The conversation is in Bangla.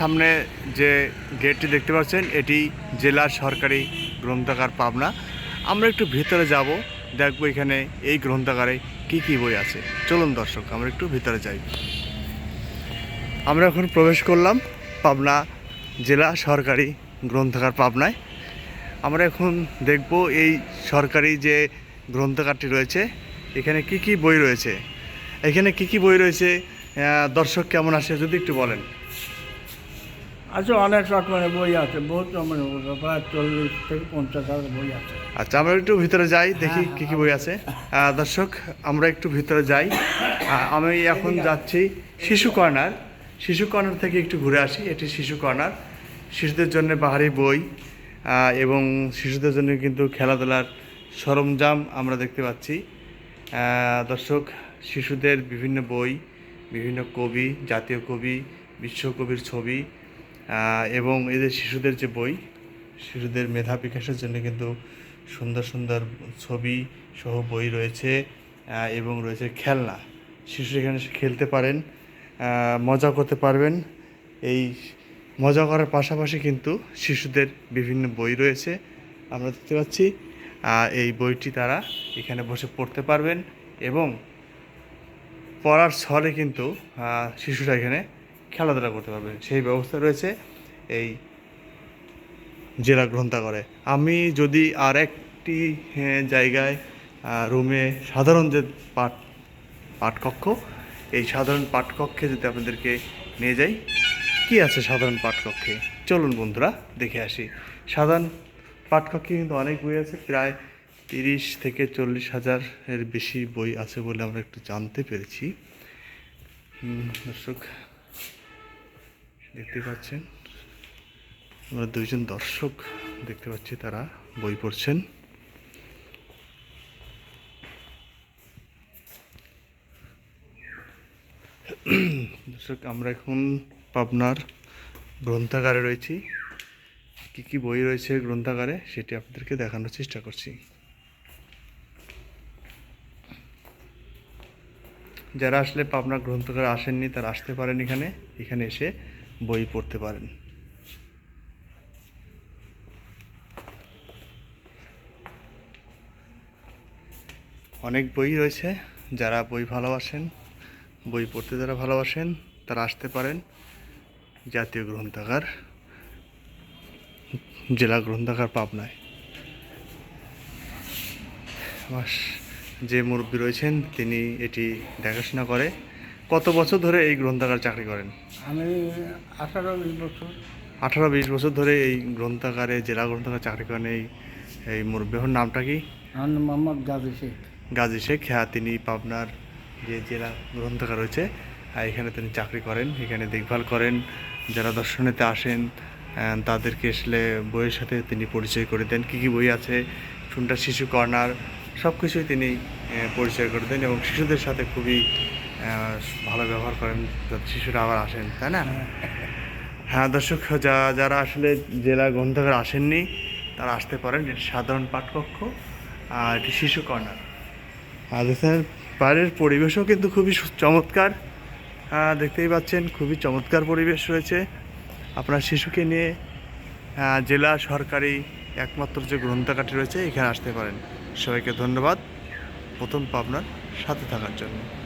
সামনে যে গেটটি দেখতে পাচ্ছেন, এটি জেলার সরকারি গ্রন্থাগার পাবনা। আমরা একটু ভিতরে যাব, দেখব এখানে এই গ্রন্থাগারে কি কি বই আছে। চলুন দর্শক, আমরা একটু ভিতরে যাই। আমরা এখন প্রবেশ করলাম পাবনা জেলা সরকারি গ্রন্থাগার পাবনায়। আমরা এখন দেখব এই সরকারি যে গ্রন্থাগারটি রয়েছে, এখানে কি কি বই রয়েছে? এখানে কি কি বই রয়েছে? দর্শক কেমন আসে যদি একটু বলেন। আছে অনেক রকমের বই আছে বহুত রকমের প্রায় চল্লিশ থেকে পঞ্চাশ হাজার বই আছে। আচ্ছা আমরা একটু ভিতরে যাই দেখি কি কি বই আছে। দর্শক আমরা একটু ভিতরে যাই। আমি এখন যাচ্ছি শিশু কর্নার। শিশু কর্নার থেকে একটু ঘুরে আসি এটি শিশু কর্নার। শিশুদের জন্য বাহারি বই এবং শিশুদের জন্য কিন্তু খেলাধুলার সরঞ্জাম আমরা দেখতে পাচ্ছি। দর্শক শিশুদের বিভিন্ন বই বিভিন্ন কবি জাতীয় কবি বিশ্বকবির ছবি এবং এদের শিশুদের যে বই, শিশুদের মেধা বিকাশের জন্য কিন্তু সুন্দর সুন্দর ছবি সহ বই রয়েছে এবং রয়েছে খেলনা। শিশু এখানে খেলতে পারেন মজা করতে পারবেন। এই মজা করার পাশাপাশি কিন্তু শিশুদের বিভিন্ন বই রয়েছে, আমরা দেখতে পাচ্ছি। এই বইটি তারা এখানে বসে পড়তে পারবেন এবং পড়ার ছলে কিন্তু শিশুরা এখানে খেলাধুলা করতে পারবে। সেই ব্যবস্থা রয়েছে এই জেলা গ্রন্থাগারে। আমি যদি আর একটি জায়গায় রুমে সাধারণ যে পাঠ, পাঠকক্ষ, এই সাধারণ পাঠকক্ষে যদি আপনাদেরকে নিয়ে যাই, কি আছে সাধারণ পাঠকক্ষে? চলুন বন্ধুরা, দেখে আসি। সাধারণ পাঠকক্ষে কিন্তু অনেক বই আছে, প্রায় তিরিশ থেকে চল্লিশ হাজার এর বেশি বই আছে বলে আমরা একটু জানতে পেরেছি। দর্শক দেখতে পাচ্ছেন। আমরা দুইজন দর্শক দেখতে পাচ্ছি, তারা বই পড়ছেন। দর্শক, আমরা এখন পাবনার গ্রন্থাগারে রয়েছি। কি কি বই রয়েছে গ্রন্থাগারে, সেটি আপনাদেরকে দেখানোর চেষ্টা করছি। যারা আসলে পাবনা গ্রন্থাগারে আসেননি, তারা আসতে পারেন এখানে। এখানে এসে বই পড়তে পারেন। অনেক বই রয়েছে, যারা বই ভালোবাসেন, বই পড়তে যারা ভালোবাসেন, তারা আসতে পারেন। জাতীয় গ্রন্থাগার, জেলা গ্রন্থাগার পাবনায়। যে মুরব্বী রয়েছেন, তিনি এটি দেখাশোনা করে। কত বছর ধরে এই গ্রন্থাগার চাকরি করেন? আমি আঠারো বিশ বছর। আঠারো বিশ বছর ধরে এই গ্রন্থাগারে জেলা গ্রন্থাগারে চাকরি করেন এই এই মুরব্বীর। নামটা কি? মোহাম্মদ গাজী শেখ। গাজী শেখ। হ্যাঁ তিনি পাবনার যে জেলা গ্রন্থাগার রয়েছে আর এখানে তিনি চাকরি করেন। এখানে দেখভাল করেন যারা দর্শনেতে আসেন তাদেরকে আসলে বইয়ের সাথে তিনি পরিচয় করে দেন। কী কী বই আছে? শুনটা শিশু কর্নার সব কিছুই তিনি পরিচয় করে দেন এবং শিশুদের সাথে খুবই ভালো ব্যবহার করেন যাতে শিশুরা আবার আসেন তাই না? হ্যাঁ। দর্শক যা যারা আসলে জেলা গ্রন্থাগার আসেননি তারা আসতে পারেন। এটি সাধারণ পাঠকক্ষ আর এটি শিশু কর্নার। আর এখানে বাইরের পরিবেশও কিন্তু খুবই চমৎকার। আহ, দেখতেই পাচ্ছেন খুবই চমৎকার পরিবেশ রয়েছে। আপনার শিশুকে নিয়ে আহ, জেলা সরকারি একমাত্র যে গ্রন্থাগারটি রয়েছে এখানে আসতে পারেন। সবাইকে ধন্যবাদ। প্রথম পাবনার সাথে থাকার জন্য।